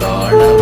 காண